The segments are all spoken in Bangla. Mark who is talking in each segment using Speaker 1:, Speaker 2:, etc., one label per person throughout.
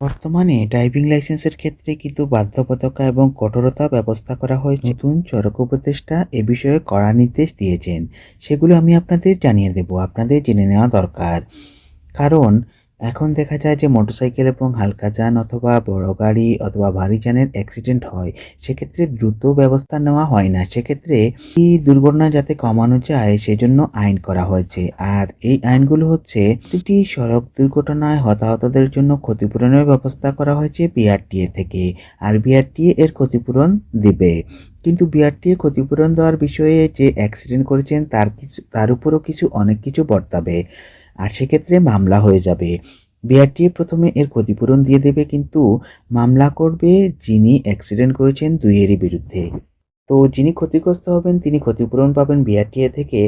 Speaker 1: বর্তমানে ড্রাইভিং লাইসেন্সের ক্ষেত্রে কিন্তু বাধ্যবাধকতা এবং কঠোরতা ব্যবস্থা করা হয়েছে। নতুন চরক উপদেষ্টা এ বিষয়ে কড়া নির্দেশ দিয়েছেন। সেগুলো আমি আপনাদের জানিয়ে দেব। আপনাদের জেনে নেওয়া দরকার। কারণ এখন দেখা যায় যে মোটরসাইকেল এবং হালকা যান অথবা বড় গাড়ি অথবা ভারী যানের অ্যাক্সিডেন্ট হয়, সেক্ষেত্রে দ্রুত ব্যবস্থা নেওয়া হয় না। সেক্ষেত্রে এই দুর্ঘটনা যাতে কমানো যায়, সেজন্য আইন করা হয়েছে। আর এই আইনগুলো হচ্ছে, প্রতিটি সড়ক দুর্ঘটনায় হতাহতদের জন্য ক্ষতিপূরণের ব্যবস্থা করা হয়েছে বিআরটিএ থেকে। আর বিআরটিএ এর ক্ষতিপূরণ দিবে। কিন্তু বিআরটিএ ক্ষতিপূরণ দেওয়ার বিষয়ে যে অ্যাক্সিডেন্ট করেছেন, তার কিছু, তার উপরও কিছু, অনেক কিছু বর্তাবে। আর সেক্ষেত্রে মামলা হয়ে যাবে। বিআরটিএ প্রথমে এর ক্ষতিপূরণ দিয়ে দেবে, কিন্তু মামলা করবে যিনি অ্যাক্সিডেন্ট করেছেন দুইয়েরই বিরুদ্ধে। তো যিনি ক্ষতিগ্রস্ত হবেন, তিনি ক্ষতিপূরণ পাবেন বিআরটিএ থেকে,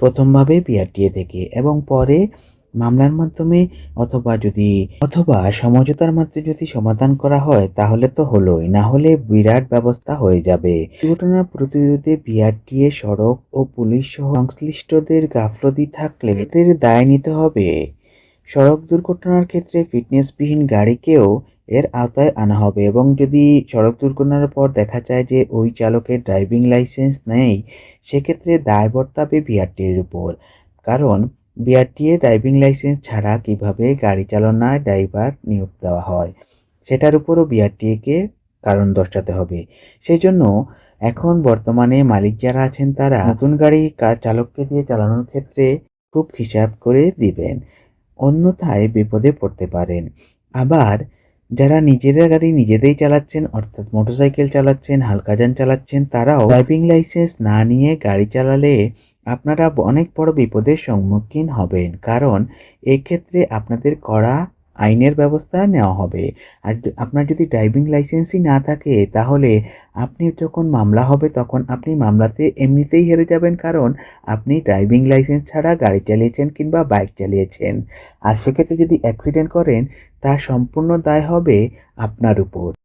Speaker 1: প্রথমভাবে বিআরটিএ থেকে এবং পরে মামলার মাধ্যমে অথবা যদি, অথবা সমঝোতার মাধ্যমে যদি সমাধান করা হয়, তাহলে তো হলোই। না হলে বিরাট ব্যবস্থা হয়ে যাবে। দুর্ঘটনার প্রতিরোধে বিআরটিএ, সড়ক ও পুলিশ সহ সংশ্লিষ্টদের গাফলতি থাকলে এদের দায় নিতে হবে। সড়ক দুর্ঘটনার ক্ষেত্রে ফিটনেসবিহীন গাড়িকেও এর আওতায় আনা হবে এবং যদি সড়ক দুর্ঘটনার পর দেখা যায় যে ওই চালকের ড্রাইভিং লাইসেন্স নেই, সেক্ষেত্রে দায় বর্তাবে বিআরটিএর উপর। কারণ বিআরটিএ ড্রাইভিং লাইসেন্স ছাড়া কীভাবে গাড়ি চালনায় ড্রাইভার নিয়োগ দেওয়া হয়, সেটার উপরও বিআরটিএকে কারণ দর্শাতে হবে। সেই জন্য এখন বর্তমানে মালিক যারা আছেন তারা নতুন গাড়ি চালককে দিয়ে চালানোর ক্ষেত্রে খুব হিসাব করে দিবেন, অন্যথায় বিপদে পড়তে পারেন। আবার যারা নিজেরা গাড়ি নিজেদেরই চালাচ্ছেন, অর্থাৎ মোটরসাইকেল চালাচ্ছেন, হালকা যান চালাচ্ছেন, তারাও ড্রাইভিং লাইসেন্স না নিয়ে গাড়ি চালালে আপনারা অনেক বড় বিপদের সম্মুখীন হবেন। কারণ এক্ষেত্রে আপনাদের কড়া আইনের ব্যবস্থা নেওয়া হবে। আর আপনার যদি ড্রাইভিং লাইসেন্সই না থাকে, তাহলে আপনি যখন মামলা হবে, তখন আপনি মামলাতে এমনিতেই হেরে যাবেন। কারণ আপনি ড্রাইভিং লাইসেন্স ছাড়া গাড়ি চালিয়েছেন কিংবা বাইক চালিয়েছেন। আর সেক্ষেত্রে যদি অ্যাক্সিডেন্ট করেন তার সম্পূর্ণ দায় হবে আপনার উপর।